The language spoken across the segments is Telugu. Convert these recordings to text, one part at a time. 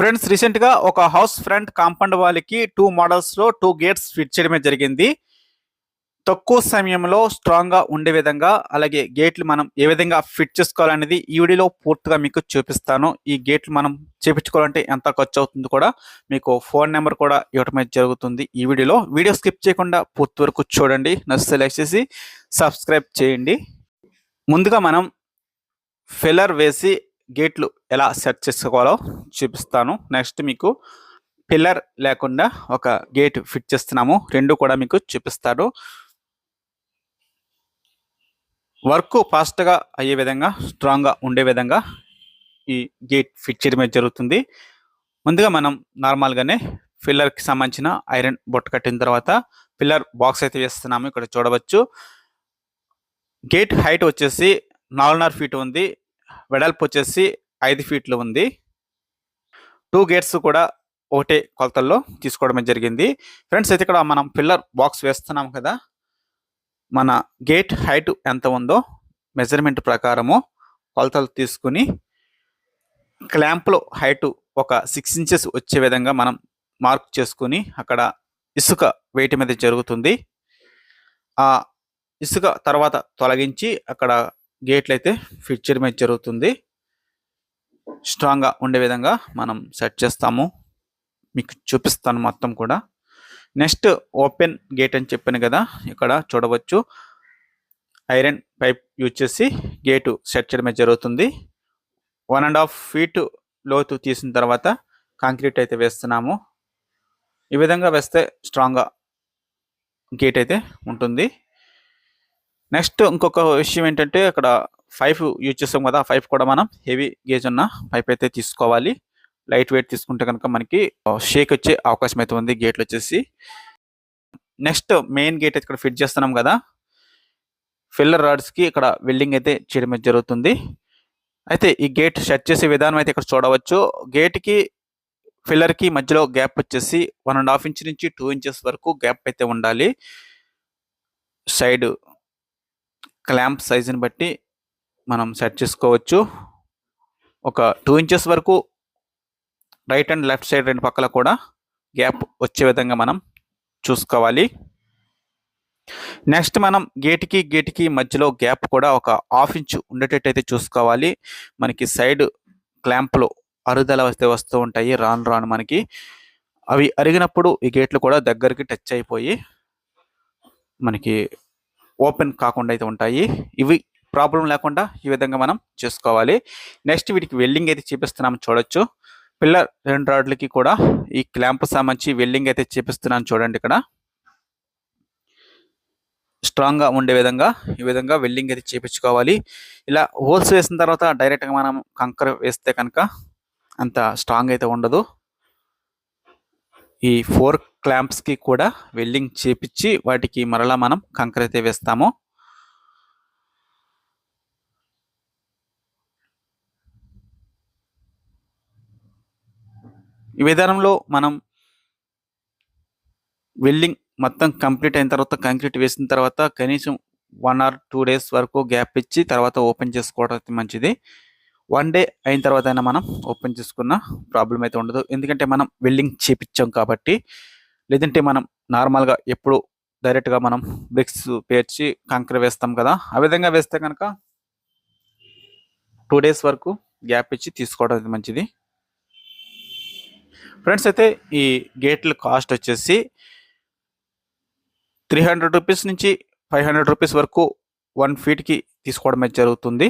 ఫ్రెండ్స్ రీసెంట్గా ఒక హౌస్ ఫ్రంట్ కాంపౌండ్ వాళ్ళకి టూ మోడల్స్లో టూ గేట్స్ ఫిట్ చేయడమే జరిగింది. తక్కువ సమయంలో స్ట్రాంగ్గా ఉండే విధంగా అలాగే గేట్లు మనం ఏ విధంగా ఫిట్ చేసుకోవాలనేది ఈ వీడియోలో పూర్తిగా మీకు చూపిస్తాను. ఈ గేట్లు మనం చేపించుకోవాలంటే ఎంత ఖర్చు అవుతుంది కూడా మీకు ఫోన్ నెంబర్ కూడా ఇవ్వటం జరుగుతుంది ఈ వీడియోలో. వీడియో స్కిప్ చేయకుండా పూర్తి వరకు చూడండి. నచ్చితే లైక్ చేసి సబ్స్క్రైబ్ చేయండి. ముందుగా మనం ఫిల్లర్ వేసి గేట్లు ఎలా సెట్ చేసుకోవాలో చూపిస్తాను. నెక్స్ట్ మీకు పిల్లర్ లేకుండా ఒక గేట్ ఫిట్ చేస్తున్నాము. రెండు కూడా మీకు చూపిస్తాను. వర్క్ ఫాస్ట్గా అయ్యే విధంగా స్ట్రాంగ్గా ఉండే విధంగా ఈ గేట్ ఫిట్ చేయడమే జరుగుతుంది. ముందుగా మనం నార్మల్గానే పిల్లర్కి సంబంధించిన ఐరన్ బొట్ట కట్టిన తర్వాత పిల్లర్ బాక్స్ అయితే వేస్తున్నాము. ఇక్కడ చూడవచ్చు. గేట్ హైట్ వచ్చేసి నాలుగున్నర ఫీట్ ఉంది. వెడల్పు వచ్చేసి ఐదు ఫీట్లు ఉంది. టూ గేట్స్ కూడా ఒకటే కొలతల్లో తీసుకోవడం జరిగింది. ఫ్రెండ్స్ అయితే ఇక్కడ మనం పిల్లర్ బాక్స్ వేస్తున్నాం కదా. మన గేట్ హైట్ ఎంత ఉందో మెజర్మెంట్ ప్రకారము కొలతలు తీసుకుని క్లాంప్లో హైట్ ఒక సిక్స్ ఇంచెస్ వచ్చే విధంగా మనం మార్క్ చేసుకుని అక్కడ ఇసుక వేటి మీద జరుగుతుంది. ఆ ఇసుక తర్వాత తొలగించి అక్కడ గేట్లు అయితే ఫిట్ చేయడం అయితే జరుగుతుంది. స్ట్రాంగ్గా ఉండే విధంగా మనం సెట్ చేస్తాము. మీకు చూపిస్తాను మొత్తం కూడా. నెక్స్ట్ ఓపెన్ గేట్ అని చెప్పాను కదా ఇక్కడ చూడవచ్చు. ఐరన్ పైప్ యూజ్ చేసి గేటు సెట్ చేయడమే జరుగుతుంది. వన్ అండ్ హాఫ్ ఫీట్ లోతు తీసిన తర్వాత కాంక్రీట్ అయితే వేస్తున్నాము. ఈ విధంగా వేస్తే స్ట్రాంగ్గా గేట్ అయితే ఉంటుంది. నెక్స్ట్ ఇంకొక విషయం ఏంటంటే అక్కడ పైప్ యూజ్ చేస్తాం కదా పైప్ కూడా మనం హెవీ గేజ్ ఉన్న పైప్ అయితే తీసుకోవాలి. లైట్ వెయిట్ తీసుకుంటే కనుక మనకి షేక్ వచ్చే అవకాశం అయితే ఉంది గేట్లు వచ్చేసి. నెక్స్ట్ మెయిన్ గేట్ అయితే ఇక్కడ ఫిట్ చేస్తున్నాం కదా. ఫిల్లర్ రాడ్స్కి ఇక్కడ వెల్డింగ్ అయితే చేయడం అయితే జరుగుతుంది. అయితే ఈ గేట్ సెట్ చేసే విధానం అయితే ఇక్కడ చూడవచ్చు. గేట్కి ఫిల్లర్కి మధ్యలో గ్యాప్ వచ్చేసి వన్ అండ్ హాఫ్ ఇంచ్ నుంచి టూ ఇంచెస్ వరకు గ్యాప్ అయితే ఉండాలి. సైడ్ క్లాంప్ సైజుని బట్టి మనం సెట్ చేసుకోవచ్చు. ఒక టూ ఇంచెస్ వరకు రైట్ అండ్ లెఫ్ట్ సైడ్ రెండు పక్కల కూడా గ్యాప్ వచ్చే విధంగా మనం చూసుకోవాలి. నెక్స్ట్ మనం గేట్కి గేట్కి మధ్యలో గ్యాప్ కూడా ఒక హాఫ్ ఇంచ్ ఉండేటట్టు అయితే చూసుకోవాలి. మనకి సైడ్ క్లాంప్లో అరుదల వస్తే వస్తూ ఉంటాయి. రాను రాను మనకి. అవి అరిగినప్పుడు ఈ గేట్లు కూడా దగ్గరికి టచ్ అయిపోయి మనకి ఓపెన్ కాకుండా అయితే ఉంటాయి. ఇవి ప్రాబ్లం లేకుండా ఈ విధంగా మనం చేసుకోవాలి. నెక్స్ట్ వీటికి వెల్డింగ్ అయితే చూపిస్తున్నాము చూడొచ్చు. పిల్లర్ రెండు రాడ్లకి కూడా ఈ క్లాంప్ సంబంధించి వెల్డింగ్ అయితే చూపిస్తున్నాను చూడండి ఇక్కడ. స్ట్రాంగ్గా ఉండే విధంగా ఈ విధంగా వెల్డింగ్ అయితే చేపించుకోవాలి. ఇలా హోల్స్ వేసిన తర్వాత డైరెక్ట్గా మనం కంకర వేస్తే కనుక అంత స్ట్రాంగ్ అయితే ఉండదు. ఈ ఫోర్క్ క్లాంప్స్కి కూడా వెల్డింగ్ చేపించి వాటికి మరలా మనం కంక్రీట్ అయితే వేస్తాము. ఈ విధానంలో మనం వెల్డింగ్ మొత్తం కంప్లీట్ అయిన తర్వాత కంక్రీట్ వేసిన తర్వాత కనీసం వన్ ఆర్ టూ డేస్ వరకు గ్యాప్ ఇచ్చి తర్వాత ఓపెన్ చేసుకోవడం మంచిది. వన్ డే అయిన తర్వాత అయినా మనం ఓపెన్ చేసుకున్న ప్రాబ్లం అయితే ఉండదు. ఎందుకంటే మనం వెల్డింగ్ చేపించాం కాబట్టి లేదంటే మనం నార్మల్గా ఎప్పుడు డైరెక్ట్గా మనం బ్రిక్స్ పేర్చి కంకర వేస్తాం కదా ఆ విధంగా వేస్తే కనుక టూ డేస్ వరకు గ్యాప్ ఇచ్చి తీసుకోవడం మంచిది. ఫ్రెండ్స్ అయితే ఈ గేట్ల కాస్ట్ వచ్చేసి త్రీ హండ్రెడ్ రూపీస్ నుంచి ఫైవ్ హండ్రెడ్ రూపీస్ వరకు వన్ ఫీట్కి తీసుకోవడం జరుగుతుంది.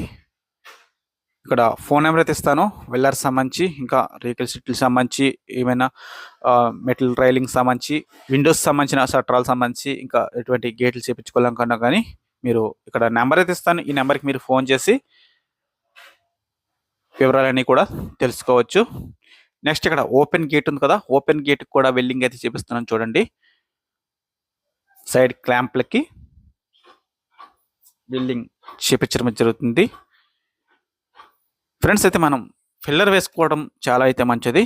ఇక్కడ ఫోన్ నెంబర్ అయితే ఇస్తాను. వెల్లర్ సంబంధించి ఇంకా రేకిల్ సిట్లు సంబంధించి ఏమైనా మెటల్ రైలింగ్ సంబంధించి విండోస్ సంబంధించిన సట్రాలు సంబంధించి ఇంకా ఎటువంటి గేట్లు చేయించుకోవాలనుకున్నా కానీ మీరు ఇక్కడ నెంబర్ అయితే ఇస్తాను. ఈ నెంబర్కి మీరు ఫోన్ చేసి వివరాలన్నీ కూడా తెలుసుకోవచ్చు. నెక్స్ట్ ఇక్కడ ఓపెన్ గేట్ ఉంది కదా ఓపెన్ గేట్ కూడా వెల్డింగ్ అయితే చూపిస్తున్నాను చూడండి. సైడ్ క్లాంప్లకి వెల్డింగ్ చేపించడం జరుగుతుంది. ఫ్రెండ్స్ అయితే మనం ఫిల్లర్ వేసుకోవడం చాలా అయితే మంచిది.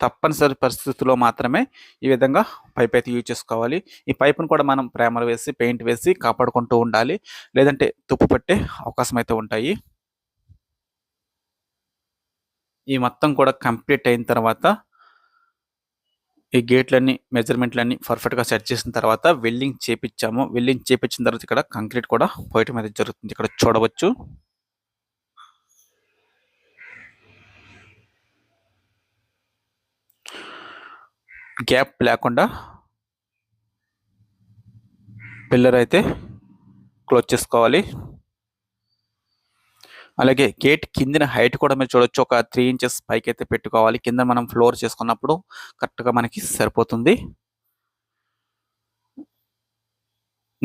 తప్పనిసరి పరిస్థితుల్లో మాత్రమే ఈ విధంగా పైప్ అయితే యూజ్ చేసుకోవాలి. ఈ పైప్ను కూడా మనం ప్రేమర్ వేసి పెయింట్ వేసి కాపాడుకుంటూ ఉండాలి. లేదంటే తుప్పు పట్టే అవకాశం అయితే ఉంటాయి. ఈ మొత్తం కూడా కంప్లీట్ అయిన తర్వాత ఈ గేట్లన్నీ మెజర్మెంట్లన్నీ పర్ఫెక్ట్గా సెట్ చేసిన తర్వాత వెల్డింగ్ చేపించాము వెల్డింగ్ చేపించిన తర్వాత ఇక్కడ కంక్రీట్ కూడా పోయటం అయితే జరుగుతుంది. ఇక్కడ చూడవచ్చు. గ్యాప్ లేకుండా పిల్లర్ అయితే క్లోజ్ చేసుకోవాలి. అలాగే గేట్ కిందిన హైట్ కూడా మీరు చూడొచ్చు. ఒక త్రీ ఇంచెస్ పైకి అయితే పెట్టుకోవాలి. కింద మనం ఫ్లోర్ చేసుకున్నప్పుడు కరెక్ట్గా మనకి సరిపోతుంది.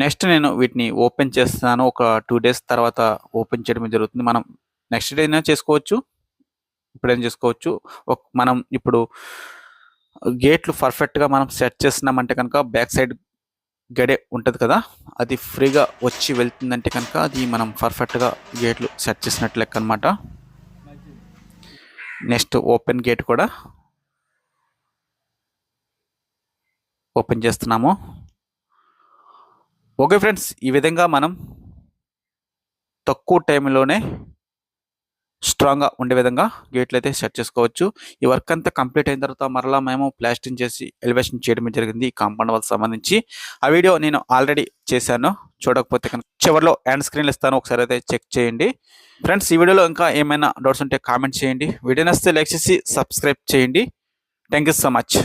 నెక్స్ట్ నేను వీటిని ఓపెన్ చేస్తాను. ఒక టూ డేస్ తర్వాత ఓపెన్ చేయడం జరుగుతుంది. మనం నెక్స్ట్ డే అయినా చేసుకోవచ్చు. ఇప్పుడైనా చేసుకోవచ్చు. మనం ఇప్పుడు గేట్లు పర్ఫెక్ట్గా మనం సెట్ చేస్తున్నామంటే కనుక బ్యాక్ సైడ్ గడే ఉంటుంది కదా అది ఫ్రీగా వచ్చి వెళ్తుందంటే కనుక అది మనం పర్ఫెక్ట్గా గేట్లు సెట్ చేసినట్లు లెక్క అనమాట నెక్స్ట్ ఓపెన్ గేట్ కూడా ఓపెన్ చేస్తున్నాము. ఓకే ఫ్రెండ్స్ ఈ విధంగా మనం తక్కువ టైంలోనే స్ట్రాంగ్గా ఉండే విధంగా గేట్లు అయితే సెట్ చేసుకోవచ్చు. ఈ వర్క్ అంతా కంప్లీట్ అయిన తర్వాత మరలా మేము ప్లాస్టింగ్ చేసి ఎలివేషన్ చేయడం జరిగింది ఈ కాంపౌండ్ వాళ్ళకి సంబంధించి. ఆ వీడియో నేను ఆల్రెడీ చేశాను. చూడకపోతే కనుక చివరిలో హ్యాండ్ స్క్రీన్లు ఇస్తాను. ఒకసారి అయితే చెక్ చేయండి. ఫ్రెండ్స్ ఈ వీడియోలో ఇంకా ఏమైనా డౌట్స్ ఉంటే కామెంట్ చేయండి. వీడియో నస్తే లైక్ చేసి సబ్స్క్రైబ్ చేయండి. Thank you so much.